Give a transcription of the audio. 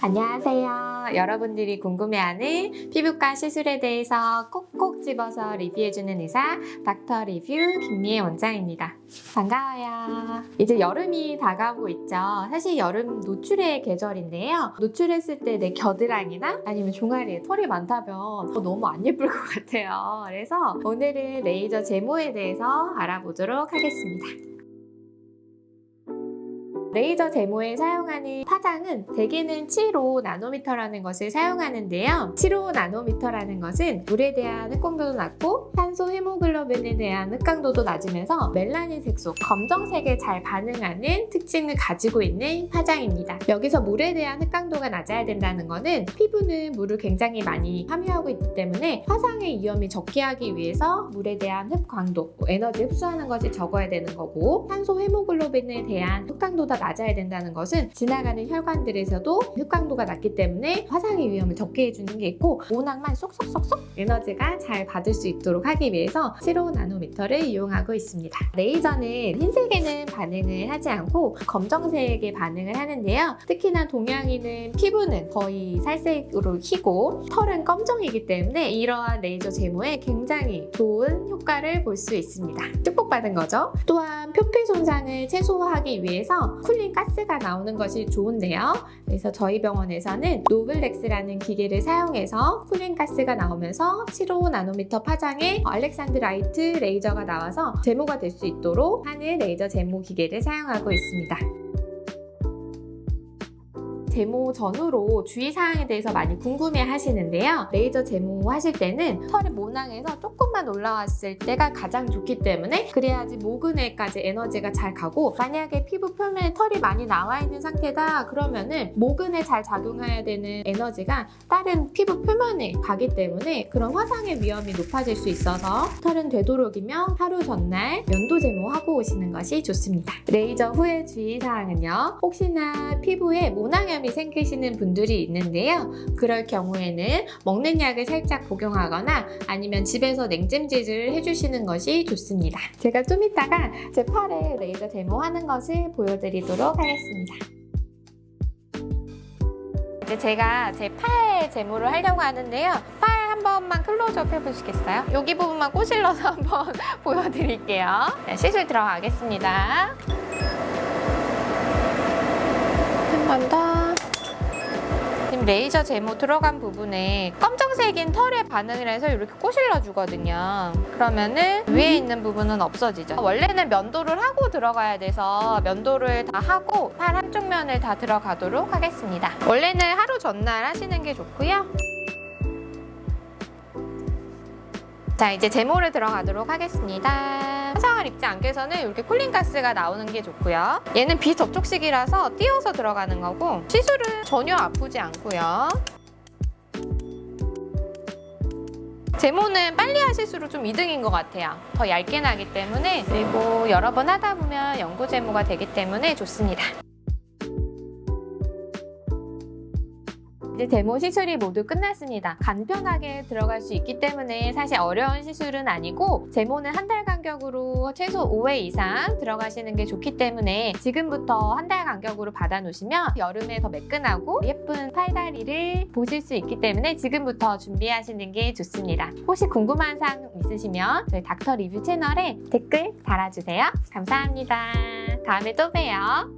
안녕하세요. 여러분들이 궁금해하는 피부과 시술에 대해서 꼭꼭 집어서 리뷰해주는 의사 닥터 리뷰 김미애 원장입니다. 반가워요. 이제 여름이 다가오고 있죠. 사실 여름 노출의 계절인데요. 노출했을 때 내 겨드랑이나 아니면 종아리에 털이 많다면 어, 너무 안 예쁠 것 같아요. 그래서 오늘은 레이저 제모에 대해서 알아보도록 하겠습니다. 레이저 제모에 사용하는 파장은 대개는 7호 나노미터라는 것을 사용하는데요. 7호 나노미터라는 것은 물에 대한 흑공도도 낮고 산소 헤모글로빈에 대한 흑강도도 낮으면서 멜라닌 색소, 검정색에 잘 반응하는 특징을 가지고 있는 파장입니다. 여기서 물에 대한 흑강도가 낮아야 된다는 것은 피부는 물을 굉장히 많이 함유하고 있기 때문에 화상의 위험이 적게 하기 위해서 물에 대한 흡광도, 뭐 에너지 흡수하는 것이 적어야 되는 거고 산소 헤모글로빈에 대한 흑강도가 낮아야 된다는 것은 지나가는 혈관들에서도 흑강도가 낮기 때문에 화상의 위험을 적게 해주는 게 있고 모낭만 쏙쏙쏙쏙 에너지가 잘 받을 수 있도록 하기 위해서 7호 나노미터를 이용하고 있습니다. 레이저는 흰색에는 반응을 하지 않고 검정색에 반응을 하는데요. 특히나 동양인은 피부는 거의 살색으로 희고 털은 검정이기 때문에 이러한 레이저 제모에 굉장히 좋은 효과를 볼 수 있습니다. 축복받은 거죠. 또한 표피 손상을 최소화하기 위해서 쿨링 가스가 나오는 것이 좋은데요. 그래서 저희 병원에서는 노블렉스라는 기계를 사용해서 쿨링 가스가 나오면서 7호 나노미터 파장의 알렉산드라이트 레이저가 나와서 제모가 될 수 있도록 하는 레이저 제모 기계를 사용하고 있습니다. 제모 전후로 주의사항에 대해서 많이 궁금해 하시는데요. 레이저 제모 하실 때는 털이 모낭에서 조금 만 올라왔을 때가 가장 좋기 때문에 그래야지 모근에까지 에너지가 잘 가고 만약에 피부 표면에 털이 많이 나와 있는 상태다 그러면은 모근에 잘 작용해야 되는 에너지가 다른 피부 표면에 가기 때문에 그런 화상의 위험이 높아질 수 있어서 털은 되도록이면 하루 전날 면도 제모하고 오시는 것이 좋습니다. 레이저 후의 주의사항은요. 혹시나 피부에 모낭염이 생기시는 분들이 있는데요. 그럴 경우에는 먹는 약을 살짝 복용하거나 아니면 집에서 냉 찜질을 해주시는 것이 좋습니다. 제가 좀 이따가 제 팔에 레이저 제모하는 것을 보여드리도록 하겠습니다. 이제 제가 제 팔 제모를 하려고 하는데요. 팔 한 번만 클로즈업 해보시겠어요? 여기 부분만 꼬실러서 한번 보여드릴게요. 네, 시술 들어가겠습니다. 한 번 더. 지금 레이저 제모 들어간 부분에 검정색인 털에 반응을 해서 이렇게 꼬실러 주거든요. 그러면은 위에 있는 부분은 없어지죠. 원래는 면도를 하고 들어가야 돼서 면도를 다 하고 팔 한쪽 면을 다 들어가도록 하겠습니다. 원래는 하루 전날 하시는 게 좋고요. 자 이제 제모를 들어가도록 하겠습니다. 화상을 입지 않기 위해서는 이렇게 쿨링 가스가 나오는 게 좋고요. 얘는 비접촉식이라서 띄워서 들어가는 거고 시술은 전혀 아프지 않고요. 제모는 빨리 하실수록 좀 이득인 것 같아요. 더 얇게 나기 때문에 그리고 여러 번 하다 보면 연고 제모가 되기 때문에 좋습니다. 이제 데모 시술이 모두 끝났습니다. 간편하게 들어갈 수 있기 때문에 사실 어려운 시술은 아니고 제모는 한 달 간격으로 최소 5회 이상 들어가시는 게 좋기 때문에 지금부터 한 달 간격으로 받아 놓으시면 여름에 더 매끈하고 예쁜 팔다리를 보실 수 있기 때문에 지금부터 준비하시는 게 좋습니다. 혹시 궁금한 사항 있으시면 저희 닥터 리뷰 채널에 댓글 달아주세요. 감사합니다. 다음에 또 봬요.